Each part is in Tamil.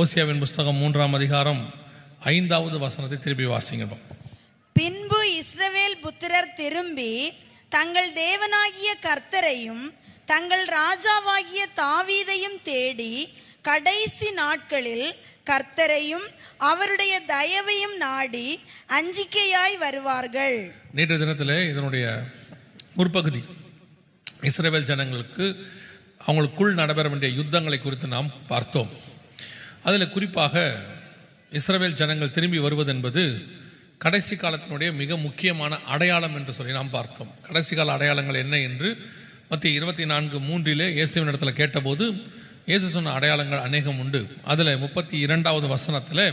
ஓசியாவின் புஸ்தகம் மூன்றாம் அதிகாரம் ஐந்தாவது வசனத்தை திருப்பி வாசிங்க. பின்பு இஸ்ரவேல் புத்திரர் திரும்பி தங்கள் தேவனாகிய கர்த்தரையும் தங்கள் ராஜாவாகிய தாவீதையும் தேடி கடைசி நாட்களில் கர்த்தரையும் அவருடைய தயவையும் நாடி அஞ்சிக்கையாய் வருவார்கள். நேற்று தினத்தில் இதனுடைய முற்பகுதி. இஸ்ரேல் ஜனங்களுக்கு அவங்களுக்குள் நடைபெற வேண்டிய யுத்தங்களை குறித்து நாம் பார்த்தோம். அதில் குறிப்பாக இஸ்ரவேல் ஜனங்கள் திரும்பி வருவது என்பது கடைசி காலத்தினுடைய மிக முக்கியமான அடையாளம் என்று சொல்லி நாம் பார்த்தோம். கடைசி கால அடையாளங்கள் என்ன என்று மத்திய இருபத்தி நான்கு மூன்றிலே இயேசுவின் இடத்துல கேட்டபோது இயேசு சொன்ன அடையாளங்கள் அநேகம் உண்டு. அதில் முப்பத்தி இரண்டாவது வசனத்தில்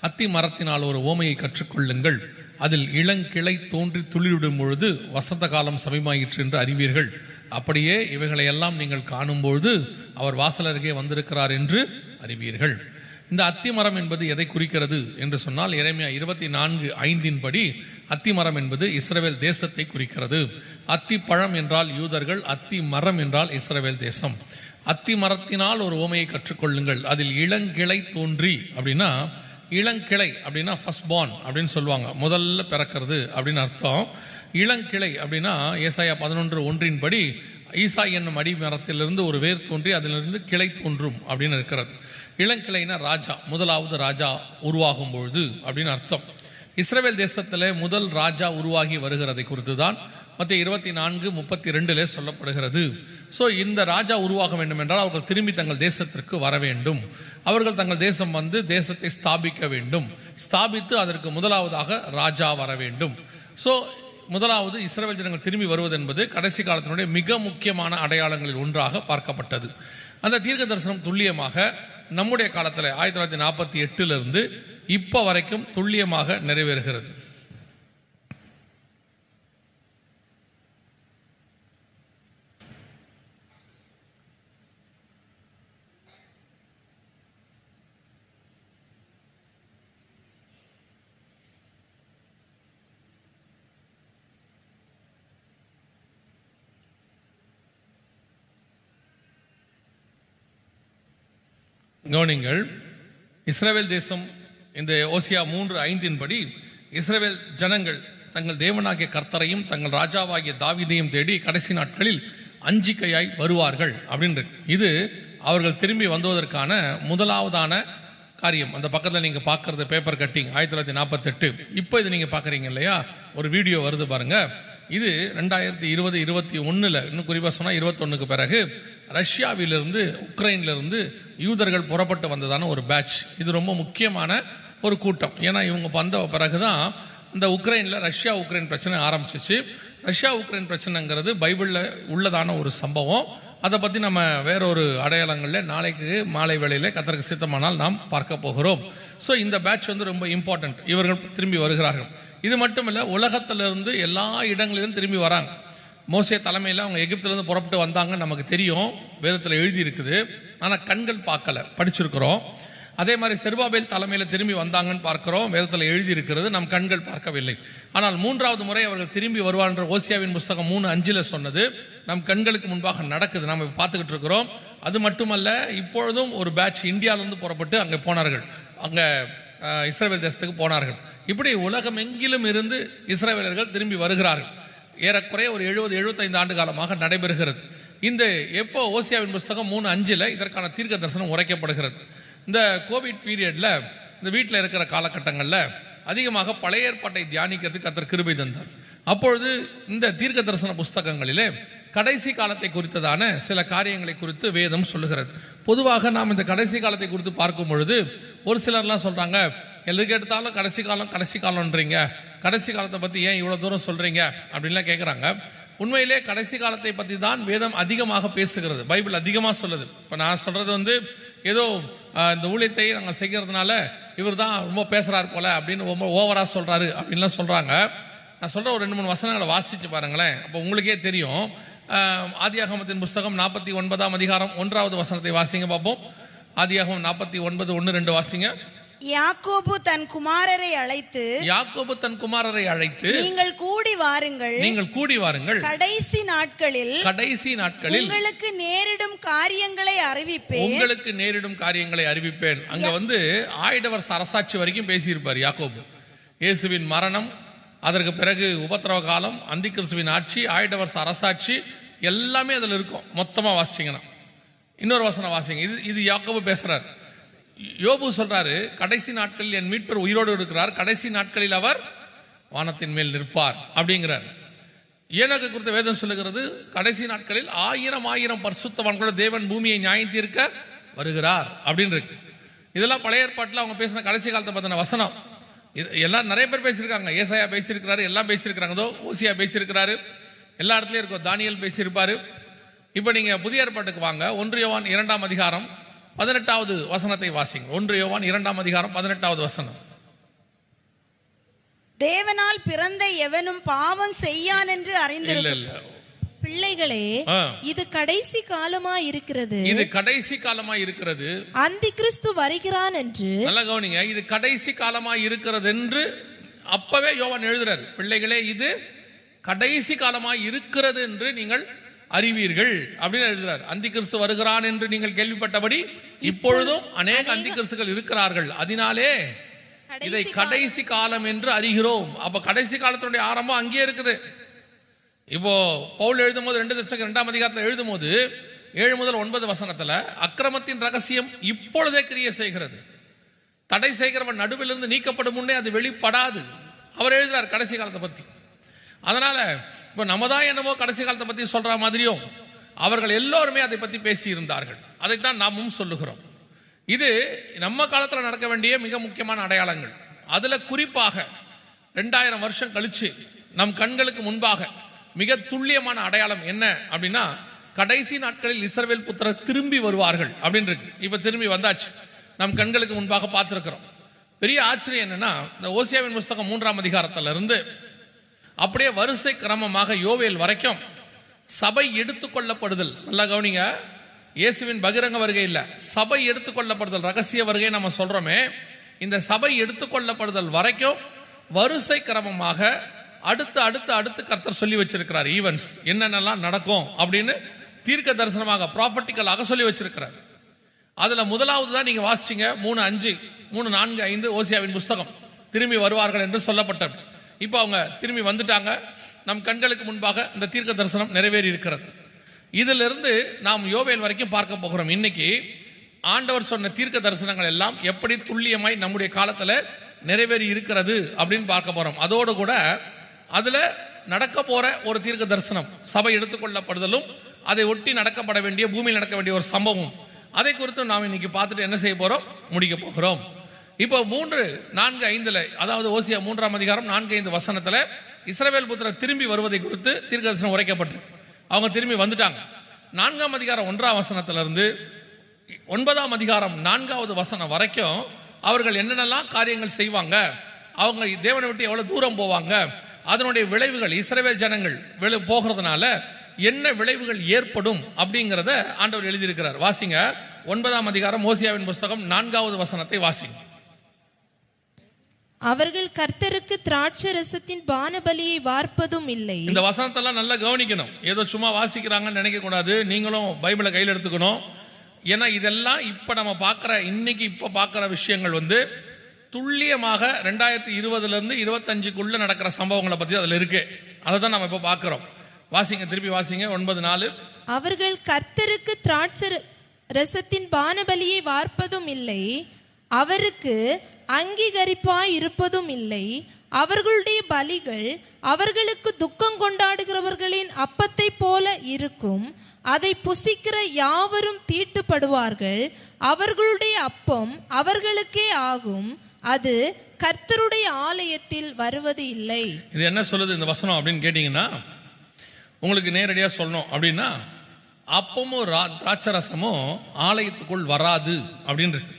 அத்தி மரத்தினால் ஒரு ஓமையை கற்றுக்கொள்ளுங்கள். அதில் இளங்கிளை தோன்றி துளிரிடும் பொழுது வசந்த காலம் சமயமாயிற்று என்று அறிவீர்கள். அப்படியே இவைகளையெல்லாம் நீங்கள் காணும்பொழுது அவர் வாசல் அருகே வந்திருக்கிறார் என்று அறிவீர்கள். இந்த அத்திமரம் என்பது எதை குறிக்கிறது என்று சொன்னால் இறைமையா இருபத்தி நான்கு ஐந்தின் படி அத்திமரம் என்பது இஸ்ரவேல் தேசத்தை குறிக்கிறது. அத்தி பழம் என்றால் யூதர்கள் அத்தி மரம் என்றால் இஸ்ரவேல் தேசம். அத்தி மரத்தினால் ஒரு ஓமையை கற்றுக்கொள்ளுங்கள். அதில் இளங்கிளை தோன்றி அப்படின்னா இளங்கிளை அப்படின்னா ஃபஸ்ட் பார்ன் அப்படின்னு சொல்லுவாங்க. முதல்ல பிறக்கிறது அப்படின்னு அர்த்தம். இளங்கிளை அப்படின்னா ஏசாயா பதினொன்று ஒன்றின் படி ஈசா என்னும் அடி மரத்திலிருந்து ஒரு வேர் தோன்றி அதிலிருந்து கிளை தோன்றும் அப்படின்னு இருக்கிறது. இளங்கிளைனா ராஜா முதலாவது ராஜா உருவாகும் பொழுது அப்படின்னு அர்த்தம். இஸ்ரேல் தேசத்தில் முதல் ராஜா உருவாகி வருகிறதை குறித்து தான் மற்ற இருபத்தி நான்கு முப்பத்தி ரெண்டிலே சொல்லப்படுகிறது. ஸோ இந்த ராஜா உருவாக வேண்டும் என்றால் அவர்கள் திரும்பி தங்கள் தேசத்திற்கு வர வேண்டும். அவர்கள் தங்கள் தேசம் வந்து தேசத்தை ஸ்தாபிக்க வேண்டும். ஸ்தாபித்து அதற்கு முதலாவதாக ராஜா வர வேண்டும். ஸோ முதலாவது இஸ்ரேல் ஜனங்கள் திரும்பி வருவது என்பது கடைசி காலத்தினுடைய மிக முக்கியமான அடையாளங்களில் ஒன்றாக பார்க்கப்பட்டது. அந்த தீர்க்க தரிசனம் துல்லியமாக நம்முடைய காலத்தில் ஆயிரத்தி தொள்ளாயிரத்தி நாற்பத்தி எட்டிலிருந்து இப்போ வரைக்கும் துல்லியமாக நிறைவேறுகிறது. கவனிங்கள் இஸ்ரேல் தேசம் இந்த ஓசியா மூன்று ஐந்தின் படி இஸ்ரேல் ஜனங்கள் தங்கள் தேவனாகிய கர்த்தரையும் தங்கள் ராஜாவாகிய தாவிதையும் தேடி கடைசி நாட்களில் அஞ்சிக்கையாய் வருவார்கள் அப்படின்ற இது அவர்கள் திரும்பி வந்ததற்கான முதலாவதான காரியம். அந்த பக்கத்தில் நீங்கள் பார்க்குறது பேப்பர் கட்டிங் ஆயிரத்தி தொள்ளாயிரத்தி நாற்பத்தெட்டு. இப்போ இது நீங்கள் பார்க்குறீங்க இல்லையா? ஒரு வீடியோ வருது பாருங்கள் இது ரெண்டாயிரத்தி இருபது இருபத்தி ஒன்றில் இன்னும் குறிப்பாக சொன்னால் இருபத்தொன்னுக்கு பிறகு ரஷ்யாவிலிருந்து உக்ரைன்லேருந்து யூதர்கள் புறப்பட்டு வந்ததான ஒரு பேட்ச் இது ரொம்ப முக்கியமான ஒரு கூட்டம். ஏன்னா இவங்க வந்த பிறகு தான் இந்த உக்ரைனில் ரஷ்யா உக்ரைன் பிரச்சனை ஆரம்பிச்சிச்சு. ரஷ்யா உக்ரைன் பிரச்சனைங்கிறது பைபிளில் உள்ளதான ஒரு சம்பவம். அதை பற்றி நம்ம வேறொரு அடையாளங்களில் நாளைக்கு மாலை வேளையில் கத்தருக்கு சித்தமானால் நாம் பார்க்க போகிறோம். ஸோ இந்த பேட்ச் வந்து ரொம்ப இம்பார்ட்டண்ட் இவர்கள் திரும்பி வருகிறார்கள். இது மட்டும் இல்லை உலகத்திலிருந்து எல்லா இடங்களிலும் திரும்பி வராங்க. மோசிய தலைமையில் அவங்க எகிப்திலேருந்து புறப்பட்டு வந்தாங்கன்னு நமக்கு தெரியும். வேதத்தில் எழுதி இருக்குது ஆனால் கண்கள் பார்க்கல. படிச்சிருக்கிறோம். அதே மாதிரி செருபாபேல் தலைமையில் திரும்பி வந்தாங்கன்னு பார்க்கிறோம். வேதத்தில் எழுதி இருக்கிறது நம் கண்கள் பார்க்கவில்லை. ஆனால் மூன்றாவது முறை அவர்கள் திரும்பி வருவான்ற ஓசியாவின் புஸ்தகம் மூணு அஞ்சில் சொன்னது. நம் கண்களுக்கு முன்பாக நடக்குது. நம்ம பார்த்துக்கிட்டு இருக்கிறோம். அது மட்டுமல்ல இப்பொழுதும் ஒரு பேட்ச் இந்தியாவிலேருந்து புறப்பட்டு அங்கே போனார்கள். அங்கே இஸ்ரேல் தேசத்துக்கு போனார்கள். இப்படி உலகம் எங்கிலும் இருந்து இஸ்ரேலர்கள் திரும்பி வருகிறார்கள். ஏறக்குறைய ஒரு எழுபது எழுபத்தைந்து ஆண்டு காலமாக நடைபெறுகிறது. இந்த எப்போ ஓசியாவின் புஸ்தகம் மூணு அஞ்சில் இதற்கான தீர்க்க தரிசனம் உரைக்கப்படுகிறது. இந்த கோவிட் பீரியடில் இந்த வீட்டில் இருக்கிற காலகட்டங்களில் அதிகமாக பழைய ஏற்பாட்டை தியானிக்கிறதுக்கு கத்தர் கிருபை தந்தார். அப்பொழுது இந்த தீர்க்க தரிசன புஸ்தகங்களிலே கடைசி காலத்தை குறித்ததான சில காரியங்களை குறித்து வேதம் சொல்லுகிறது. பொதுவாக நாம் இந்த கடைசி காலத்தை குறித்து பார்க்கும் பொழுது ஒரு சிலர்லாம் சொல்கிறாங்க எதுக்கு எடுத்தாலும் கடைசி காலம் கடைசி காலம்ன்றீங்க. கடைசி காலத்தை பற்றி ஏன் இவ்வளோ தூரம் சொல்கிறீங்க அப்படின்லாம் கேட்குறாங்க உண்மையிலே கடைசி காலத்தை பற்றி தான் வேதம் அதிகமாக பேசுகிறது. பைபிள் அதிகமாக சொல்லுது. இப்போ நான் சொல்கிறது வந்து ஏதோ இந்த ஊழியத்தை நாங்கள் செய்கிறதுனால இவர் தான் ரொம்ப பேசுகிறார் போல அப்படின்னு ரொம்ப ஓவராக சொல்கிறாரு அப்படின்லாம் சொல்கிறாங்க நான் சொல்கிற ஒரு ரெண்டு மூணு வசனங்களை வாசித்து பாருங்களேன். அப்போ உங்களுக்கே தெரியும். ஆதியாகமத்தின் புஸ்தகம் நாற்பத்தி ஒன்பதாம் அதிகாரம் ஒன்றாவது வசனத்தை வாசிங்க பார்ப்போம். ஆதியாகம் நாற்பத்தி ஒன்பது ஒன்று ரெண்டு வாசிங்க. யாக்கோபு தன் குமாரரை அழைத்து யாக்கோபு தன் குமாரரை அழைத்து நீங்கள் கூடி வாருங்கள். நீங்கள் கூடி வாருங்கள். கடைசி நாட்களில் கடைசி நாட்களில் உங்களுக்கு நேரிடும் காரியங்களை அறிவிப்பேன். உங்களுக்கு நேரிடும் காரியங்களை அறிவிப்பேன். அங்க வந்து ஆயிட வருஷ அரசாட்சி வரைக்கும் பேசியிருப்பார் யாக்கோபு. இயேசுவின் மரணம் அதற்கு பிறகு உபத்திரவ காலம் அந்தி கிறிஸ்துவின் ஆட்சி ஆயிட வருஷ அரசாட்சி எல்லாமே அதில் இருக்கும். மொத்தமா வாசிச்சிங்கன்னா. இன்னொரு வசனம் வாசிங்க. இது இது யாக்கோபு பேசுறார். யோபு சொல்றாரு கடைசி நாட்களில் என் மீட்பர் உயிரோடு இருக்கிறார். கடைசி நாட்களில் அவர் வானத்தின் மேல் நிற்பார். அப்படிங்கிறார். ஏனக்கு குறித்த வேதம் சொல்லுகிறது கடைசி நாட்களில் ஆயிரம் ஆயிரம் பரிசுத்தவான்களோட தேவன் பூமியை நியாயம் தீர்க்க வருகிறார். அப்படின்னு இருக்கு இதெல்லாம் பழைய ஏற்பாட்டில் அவங்க பேசின கடைசி காலத்தை பற்றின வசனம். இது எல்லாம் நிறைய பேர் பேசியிருக்காங்க. ஏசாயா பேசியிருக்கிறாரு எல்லாம் பேசியிருக்கிறாங்க. இதோ ஓசியா பேசியிருக்கிறாரு. எல்லா இடத்துலையும் இருக்கும். தானியல் பேசியிருப்பாரு. இப்போ நீங்கள் புதிய ஏற்பாட்டுக்கு வாங்க. ஒன்றியவான் இரண்டாம் அதிகாரம் பதினெட்டாவது வசனத்தை வாசிங்க. ஒன்று யோவான் இரண்டாம் அதிகாரம் பதினெட்டாவது வசனம். தேவனால் பிறந்த எவனும் பாவம் செய்யான் என்று அறிந்திருக்க பிள்ளைகளே. இது கடைசி காலமா இருக்கிறது. இது கடைசி காலமா இருக்கிறது. அந்தி கிறிஸ்து வருகிறான் என்று நல்லா கவனிங்க. இது கடைசி காலமா இருக்கிறது என்று அப்பவே யோவான் எழுதுறாரு. பிள்ளைகளே இது கடைசி காலமா இருக்கிறது என்று நீங்கள் அறிவீர்கள் அப்படின்னு எழுதுறாரு. அந்தி கிறிஸ்து வருகிறான் என்று நீங்கள் கேள்விப்பட்டபடி இப்பொழுதும் அநேக அந்தி கிறிஸ்துகள் இருக்கிறார்கள். அதனாலே இதை கடைசி காலம் என்று அறிகிறோம். அப்ப கடைசி காலத்தினுடைய ஆரம்பம் அங்கேயே இருக்குது. இப்போ பவுல் எழுதும்போது ரெண்டு தசகம் ரெண்டாம் அதிகாரத்தில் எழுதும்போது ஏழு முதல் ஒன்பது வசனத்துல அக்கிரமத்தின் ரகசியம் இப்பொழுதே கிரியை செய்கிறது. தடை செய்கிறவன் நடுவிலிருந்து நீக்கப்படும் முன்னே அது வெளிப்படாது. அவர் எழுதுறார் கடைசி காலத்தை பத்தி. அதனால இப்போ நம்ம தான் என்னமோ கடைசி காலத்தை பற்றி சொல்ற மாதிரியும் அவர்கள் எல்லோருமே அதை பற்றி பேசி இருந்தார்கள் அதைத்தான் நாமும் சொல்லுகிறோம். இது நம்ம காலத்தில் நடக்க வேண்டிய மிக முக்கியமான அடையாளங்கள். அதில் குறிப்பாக ரெண்டாயிரம் வருஷம் கழிச்சு நம் கண்களுக்கு முன்பாக மிக துல்லியமான அடையாளம் என்ன அப்படின்னா கடைசி நாட்களில் இஸ்ரவேல் புத்திரர் திரும்பி வருவார்கள் அப்படின்னு இருக்கு இப்போ திரும்பி வந்தாச்சு. நம் கண்களுக்கு முன்பாக பார்த்துருக்குறோம். பெரிய ஆச்சரியம் என்னன்னா இந்த ஓசியாவின் புஸ்தகம் மூன்றாம் அதிகாரத்திலிருந்து இருந்து அப்படியே வரிசை கிரமமாக யோவேல் வரைக்கும் சபை எடுத்துக்கொள்ளப்படுதல் நல்லா கவனிங்க. இயேசுவின் பகிரங்க வருகை இல்லை. சபை எடுத்துக்கொள்ளப்படுதல் ரகசிய வருகை நம்ம சொல்கிறோமே இந்த சபை எடுத்துக்கொள்ளப்படுதல் வரைக்கும் வரிசை கிரமமாக அடுத்து அடுத்து அடுத்து கர்த்தர் சொல்லி வச்சிருக்கிறார். ஈவென்ட்ஸ் என்னென்னலாம் நடக்கும் அப்படின்னு தீர்க்க தரிசனமாக ப்ராஃபட்டிக்கலாக சொல்லி வச்சிருக்கிறார். அதில் முதலாவது தான் நீங்கள் வாசிச்சிங்க. மூணு அஞ்சு மூணு நான்கு ஐந்து ஓசியாவின் புஸ்தகம். திரும்பி வருவார்கள் என்று சொல்லப்பட்டது. இப்போ அவங்க திரும்பி வந்துட்டாங்க. நம் கண்களுக்கு முன்பாக இந்த தீர்க்க தரிசனம் நிறைவேறி இருக்கிறது. இதிலிருந்து நாம் யோவேல் வரைக்கும் பார்க்க போகிறோம். இன்னைக்கு ஆண்டவர் சொன்ன தீர்க்க தரிசனங்கள் எல்லாம் எப்படி துல்லியமாய் நம்முடைய காலத்தில் நிறைவேறி இருக்கிறது அப்படின்னு பார்க்க போகிறோம் அதோடு கூட அதில் நடக்க போகிற ஒரு தீர்க்க தரிசனம் சபை எடுத்துக்கொள்ளப்படுதலும் அதை ஒட்டி நடக்கப்பட வேண்டிய பூமியில் நடக்க வேண்டிய ஒரு சம்பவம். அதை குறித்து நாம் இன்னைக்கு பார்த்துட்டு என்ன செய்ய போகிறோம் முடிக்க போகிறோம். இப்போ மூன்று நான்கு ஐந்தில் அதாவது ஓசியா மூன்றாம் அதிகாரம் நான்கு ஐந்து வசனத்தில் இஸ்ரவேல் புத்திரர் திரும்பி வருவதை குறித்து தீர்க்க தரிசனம் உரைக்கப்பட்டு. அவங்க திரும்பி வந்துட்டாங்க. நான்காம் அதிகாரம் ஒன்றாம் வசனத்திலிருந்து ஒன்பதாம் அதிகாரம் நான்காவது வசனம் வரைக்கும் அவர்கள் என்னென்னலாம் காரியங்கள் செய்வாங்க அவங்க தேவனை விட்டு எவ்வளோ தூரம் போவாங்க அதனுடைய விளைவுகள் இஸ்ரவேல் ஜனங்கள் வெளி போகிறதுனால என்ன விளைவுகள் ஏற்படும் அப்படிங்கிறத ஆண்டவர் எழுதியிருக்கிறார். வாசிங்க. ஒன்பதாம் அதிகாரம் ஓசியாவின் புஸ்தகம் நான்காவது வசனத்தை வாசிங்க. அவர்கள் கர்த்தருக்கு திராட்சை ரசத்தின் பானபலியை வார்ப்பதும் இல்லை. இந்த வசனத்தெல்லாம் நல்லா கவனிக்கணும். ஏதோ சும்மா வாசிக்கிறாங்கன்னு நினைக்க கூடாது. நீங்களும் பைபிளை கையில் எடுத்துக்கணும். ஏன்னா இதெல்லாம் இப்போ நம்ம பார்க்குற இன்னைக்கு இப்போ பார்க்குற விஷயங்கள் வந்து துல்லியமாக ரெண்டாயிரத்தி இருபதுலேருந்து இருபத்தஞ்சுக்குள்ளே நடக்கிற சம்பவங்களை பற்றி அதில் இருக்கு. அதை தான் நம்ம இப்போ பார்க்குறோம். வாசிங்க திருப்பி வாசிங்க. ஒன்பது நாலு. அவர்கள் கர்த்தருக்கு திராட்சை ரசத்தின் பானபலியை வார்ப்பதும் இல்லை. அவருக்கு அங்கீகரிப்பாய் இருப்பதும் இல்லை அவர்களுடைய பலிகள் அவர்களுக்கு துக்கம் கொண்டாடுகிறவர்களின் அப்பத்தை போல இருக்கும். அதை புசிக்கிற யாவரும் தீட்டுப்படுவார்கள். அவர்களுடைய அப்பம் அவர்களுக்கே ஆகும். அது கர்த்தருடைய ஆலயத்தில் வருவது இல்லை. இது என்ன சொல்லுது இந்த வசனம் அப்படின்னு கேட்டிங்கன்னா உங்களுக்கு நேரடியாக சொல்லணும் அப்படின்னா அப்பமும் ரா- திராட்சரசமும் ஆலயத்துக்குள் வராது அப்படின்னு இருக்கு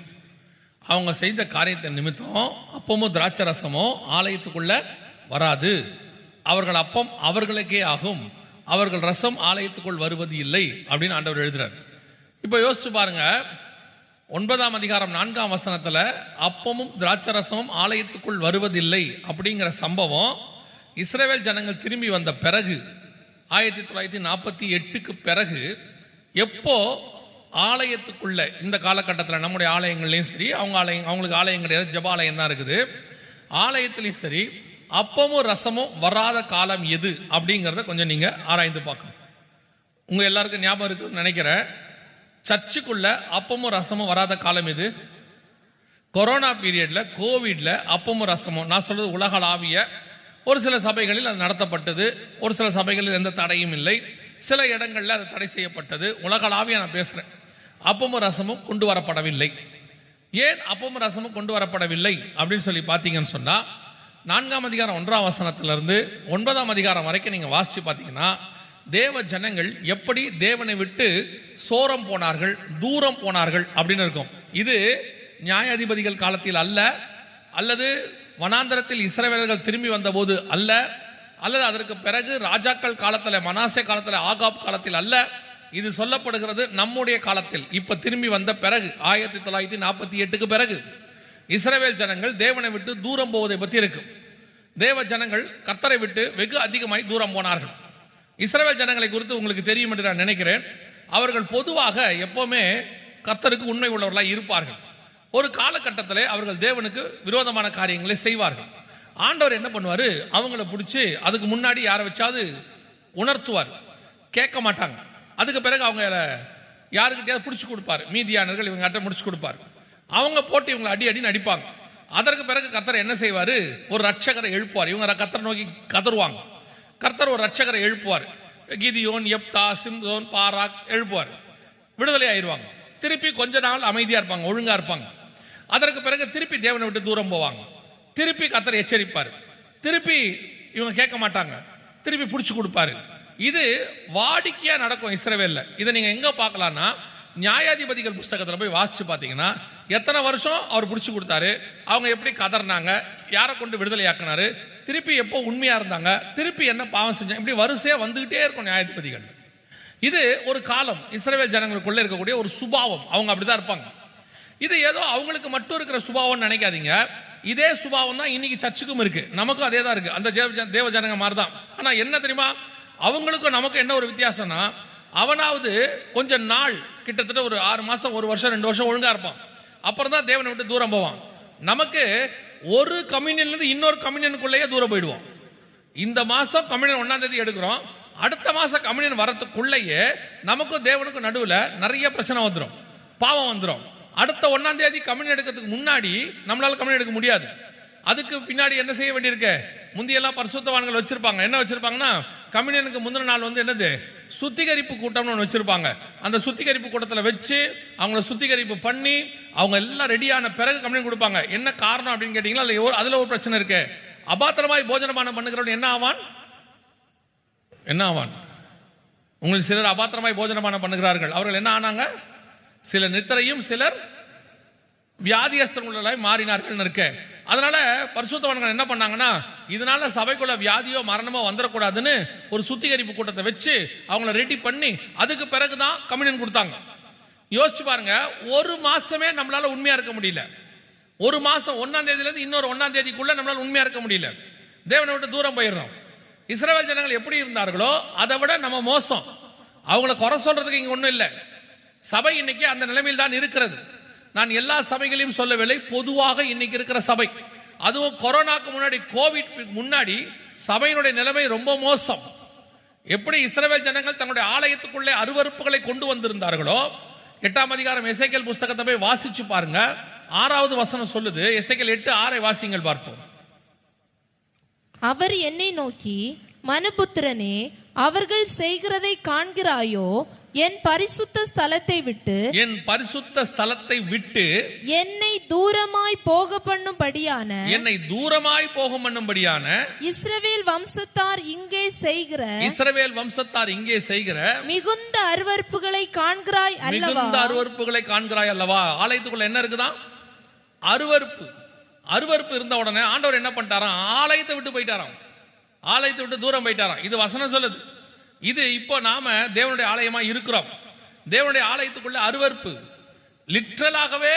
அவங்க செய்த காரியத்தின் நிமித்தம் அப்பமும் திராட்சை ரசமும் ஆலயத்துக்குள்ள வராது. அவர்கள் அப்பம் அவர்களுக்கே ஆகும். அவர்கள் ரசம் ஆலயத்துக்குள் வருவது இல்லை அப்படின்னு ஆண்டவர் எழுதுறார். இப்போ யோசிச்சு பாருங்க. ஒன்பதாம் அதிகாரம் நான்காம் வசனத்தில் அப்பமும் திராட்சை ரசமும் ஆலயத்துக்குள் வருவதில்லை அப்படிங்கிற சம்பவம் இஸ்ரேவேல் ஜனங்கள் திரும்பி வந்த பிறகு ஆயிரத்தி தொள்ளாயிரத்தி நாற்பத்தி எட்டுக்கு பிறகு எப்போ ஆலயத்துக்குள்ள இந்த காலகட்டத்தில் நம்முடைய ஆலயங்கள்லையும் சரி அவங்க ஆலயம் அவங்களுக்கு ஆலயம் கிடையாது ஜபாலயம் தான் இருக்குது. ஆலயத்துலையும் சரி அப்பமும் ரசமும் வராத காலம் எது அப்படிங்கிறத கொஞ்சம் நீங்கள் ஆராய்ந்து பார்க்கணும். உங்கள் எல்லாருக்கும் ஞாபகம் இருக்குன்னு நினைக்கிறேன். சர்ச்சுக்குள்ள அப்பமும் ரசமும் வராத காலம் எது? கொரோனா பீரியடில் கோவிடில் அப்பமும் ரசமும். நான் சொல்கிறது உலகளாவிய ஒரு சில சபைகளில் அது நடத்தப்பட்டது ஒரு சில சபைகளில் எந்த தடையும் இல்லை. சில இடங்களில் அது தடை செய்யப்பட்டது. உலகளாவிய நான் பேசுகிறேன் அப்பமும் ரசமும் கொண்டு வரப்படவில்லை. ஏன் அப்பமும் ரசமும் கொண்டு வரப்படவில்லை? அப்படின்னு சொல்லி பார்த்தீங்கன்னு சொன்னால் நான்காம் அதிகாரம் ஒன்றாம் வசனத்திலிருந்து ஒன்பதாம் அதிகாரம் வரைக்கும் நீங்கள் வாசித்து பார்த்தீங்கன்னா தேவ ஜனங்கள் எப்படி தேவனை விட்டு சோரம் போனார்கள் தூரம் போனார்கள் அப்படின்னு இருக்கும். இது நியாயாதிபதிகள் காலத்தில் அல்ல அல்லது வனாந்தரத்தில் இஸ்ரவேலர்கள் திரும்பி வந்தபோது அல்ல அல்லது அதற்கு பிறகு ராஜாக்கள் காலத்தில் மனாசே காலத்தில் ஆகாப் காலத்தில் அல்ல இது சொல்லப்படுகிறது நம்முடைய காலத்தில். இப்ப திரும்பி வந்த பிறகு ஆயிரத்தி தொள்ளாயிரத்தி நாற்பத்தி எட்டுக்கு பிறகு இஸ்ரேவேல் ஜனங்கள் தேவனை விட்டு தூரம் போவதை பற்றி இருக்கு. தேவ ஜனங்கள் கர்த்தரை விட்டு வெகு அதிகமாய் தூரம் போனார்கள். இஸ்ரேவேல் ஜனங்களை குறித்து உங்களுக்கு தெரியும் என்று நான் நினைக்கிறேன். அவர்கள் பொதுவாக எப்பவுமே கர்த்தருக்கு உண்மை உள்ளவர்களாக இருப்பார்கள். ஒரு காலகட்டத்தில் அவர்கள் தேவனுக்கு விரோதமான காரியங்களை செய்வார்கள். ஆண்டவர் என்ன பண்ணுவார்? அவங்கள பிடிச்சி அதுக்கு முன்னாடி யாரை வச்சாவது உணர்த்துவார். கேட்க மாட்டாங்க. அதுக்கு பிறகு அவங்க யாருக்கிட்டையாவது பிடிச்சி கொடுப்பார். மீதியானர்கள் இவங்க முடிச்சு கொடுப்பார். அவங்க போட்டு இவங்களை அடி அடி நடிப்பாங்க அதற்கு பிறகு கத்தர் என்ன செய்வார்? ஒரு ரட்சகரை எழுப்புவார். இவங்க கத்தரை நோக்கி கதருவாங்க. கர்த்தர் ஒரு ரட்சகரை எழுப்புவார். கிதியோன் எப்தா சிம்சோன் பாராக் எழுப்புவார். விடுதலை ஆயிடுவாங்க திருப்பி கொஞ்ச நாள் அமைதியாக இருப்பாங்க ஒழுங்காக இருப்பாங்க. அதற்கு பிறகு திருப்பி தேவனை விட்டு தூரம் போவாங்க. திருப்பி கத்தரை எச்சரிப்பார். திருப்பி இவங்க கேட்க மாட்டாங்க. திருப்பி பிடிச்சி கொடுப்பாரு. இது வாடிக்கையா நடக்கும் இஸ்ரவேல்ல. இதை நீங்க எங்க பார்க்கலாம்னா நியாயாதிபதிகள் புஸ்தகத்தில் போய் வாசிச்சு பார்த்தீங்கன்னா எத்தனை வருஷம் அவர் பிடிச்சி கொடுத்தாரு அவங்க எப்படி கதறினாங்க யாரை கொண்டு விடுதலையாக்குனாரு திருப்பி எப்போ உண்மையா இருந்தாங்க திருப்பி என்ன பாவம் செஞ்சாங்க இப்படி வரிசையாக வந்துகிட்டே இருக்கும் நியாயாதிபதிகள். இது ஒரு காலம் இஸ்ரேவேல் ஜனங்களுக்குள்ள இருக்கக்கூடிய ஒரு சுபாவம் அவங்க அப்படிதான் இருப்பாங்க. இது ஏதோ அவங்களுக்கு மட்டும் இருக்கிற சுபாவம்னு நினைக்காதீங்க. இதே சுபாவம் தான் இன்னைக்கு சர்ச்சுக்கும் இருக்கு. நமக்கும் அதே தான் இருக்கு. அந்த தேவ தேவ ஜனங்க மாதிரி தான் ஆனா என்ன தெரியுமா? அவங்களுக்கும் நமக்கும் என்ன ஒரு வித்தியாசம்னா அவனாவது கொஞ்சம் நாள் கிட்டத்தட்ட ஒரு ஆறு மாசம் ஒரு வருஷம் ரெண்டு வருஷம் ஒழுங்கா இருப்பான். அப்புறம் தான் தேவனை விட்டு தூரம் போவான். நமக்கு ஒரு கம்யூனியன்ல இருந்து இன்னொரு கம்யூனியனுக்குள்ளேயே தூரம் போயிடுவோம். இந்த மாசம் கம்யூனியன் ஒன்னாம் தேதி எடுக்கிறோம். அடுத்த மாசம் கம்யூனியன் வரத்துக்குள்ளேயே நமக்கும் தேவனுக்கும் நடுவில் நிறைய பிரச்சனை வந்துடும் பாவம் வந்துடும் அடுத்த ஒன்னாம் தேதி கம்யூனியன் எடுக்கிறதுக்கு முன்னாடி நம்மளால கம்யூனியன் எடுக்க முடியாது. அதுக்கு பின்னாடி என்ன செய்ய வேண்டியிருக்கு? முந்தியெல்லாம் பரிசுத்தவான்கள் வச்சிருப்பாங்க. என்ன வச்சிருப்பாங்கன்னா கம்யூனியனுக்கு முந்தின நாள் வந்து என்னது? சுத்திகரிப்பு கூட்டம்னு ஒன்று வச்சிருப்பாங்க. அந்த சுத்திகரிப்பு கூட்டத்தில் வச்சு அவங்கள சுத்திகரிப்பு பண்ணி அவங்க எல்லாம் ரெடியான பிறகு கம்யூனியன் கொடுப்பாங்க. என்ன காரணம் அப்படின்னு கேட்டிங்கன்னா அதில் ஒரு- அதில் ஒரு பிரச்சனை இருக்கு. அபாத்திரமாய் போஜனபானம் பண்ணுகிறவன் என்ன ஆவான்? என்ன ஆவான்? உங்களுக்கு சிலர் அபாத்திரமாய் போஜனபானம் பண்ணுகிறார்கள். அவர்கள் என்ன ஆனாங்க? சிலர் நித்திரையும் சிலர் வியாதியஸ்தர்களாய் மாறினார்கள் இருக்க. அதனால பரிசுத்தவான்கள் என்ன பண்ணாங்கன்னா இதனால சபைக்குள்ள வியாதியோ மரணமோ வந்துடக்கூடாதுன்னு ஒரு சுத்திகரிப்பு கூட்டத்தை வச்சு அவங்கள ரெடி பண்ணி அதுக்கு பிறகுதான் கம்யூனியன் கொடுத்தாங்க. யோசிச்சு பாருங்க ஒரு மாசமே நம்மளால உண்மையா இருக்க முடியல. ஒரு மாசம் ஒன்னாம் தேதியில இருந்து இன்னொரு ஒன்னாம் தேதிக்குள்ள நம்மளால உண்மையா இருக்க முடியல. தேவனை விட்டு தூரம் போயிடுறோம். இஸ்ரேல் ஜனங்கள் எப்படி இருந்தார்களோ அதை விட நம்ம மோசம். அவங்கள குறை சொல்றதுக்கு இங்க ஒண்ணும் இல்லை. சபை இன்னைக்கு அந்த நிலைமையில் தான் இருக்கிறது. நான் எல்லா சபைகளையும் சொல்லவில்லை. பொதுவாக இன்னைக்கு இருக்கிற சபை. அதுவும் கொரோனாக்கு முன்னாடி கோவிட் முன்னாடி சபையினுடைய நிலைமை ரொம்ப மோசம். எப்படி இஸ்ரேல் ஜனங்கள் தங்களுடைய ஆலயத்துக்குள்ளே அருவருப்புகளை கொண்டு வந்திருந்தார்களோ எட்டாம் அதிகாரம் எசைக்கல் புஸ்தகத்தை போய் வாசிச்சு பாருங்க. ஆறாவது வசனம் சொல்லுது. எசைக்கல் எட்டு ஆறை வாசிங்கள் பார்ப்போம். அவர் என்னை நோக்கி மனுபுத்திரனே அவர்கள் செய்கிறதை காண்கிறாயோ என் பரிசுத்த ஸ்தலத்தை விட்டு என் பரிசுத்த ஸ்தலத்தை விட்டு என்னை தூரமாய் போக பண்ணும்படியான என்னை தூரமாய் போகும் பண்ணும்படியான இஸ்ரவேல் வம்சத்தார் இங்கே செய்கிற இஸ்ரவேல் வம்சத்தார் இங்கே செய்கிற மிகுந்த அருவருப்புகளை காண்கிறாய் அல்லவா? மிகுந்த அருவருப்புகளை காண்கிறாய் அல்லவா? ஆலயத்துக்குள்ள என்ன இருக்குதான் அருவருப்பு. அருவருப்பு இருந்த உடனே ஆண்டவர் என்ன பண்ணிட்டாராம்? ஆலயத்தை விட்டு போயிட்டாராம். ஆலயத்தை விட்டு தூரம் போயிட்டாராம். இது வசனம் சொல்லுது. இது இப்போ நாம தேவனுடைய ஆலயமா இருக்கிறோம். தேவனுடைய ஆலயத்துக்குள்ள அருவருப்பு. லிட்ரலாகவே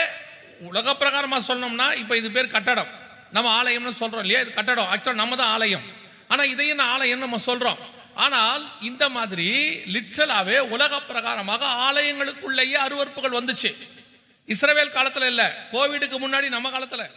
உலக பிரகாரமா சொன்னோம்னா இப்போ இது பேர் கட்டடம். நம்ம ஆலயம்னு சொல்றோம் இல்லையா? இது கட்டடம். ஆக்சுவலாக நம்ம தான் ஆலயம். ஆனா இதையும் நான் ஆலயம் நம்ம சொல்றோம். ஆனால் இந்த மாதிரி லிட்ரலாவே உலக பிரகாரமாக ஆலயங்களுக்குள்ளேயே அருவறுப்புகள் வந்துச்சு. இஸ்ரவேல் காலத்துல இல்ல. கோவிடுக்கு முன்னாடி நம்ம காலத்துல.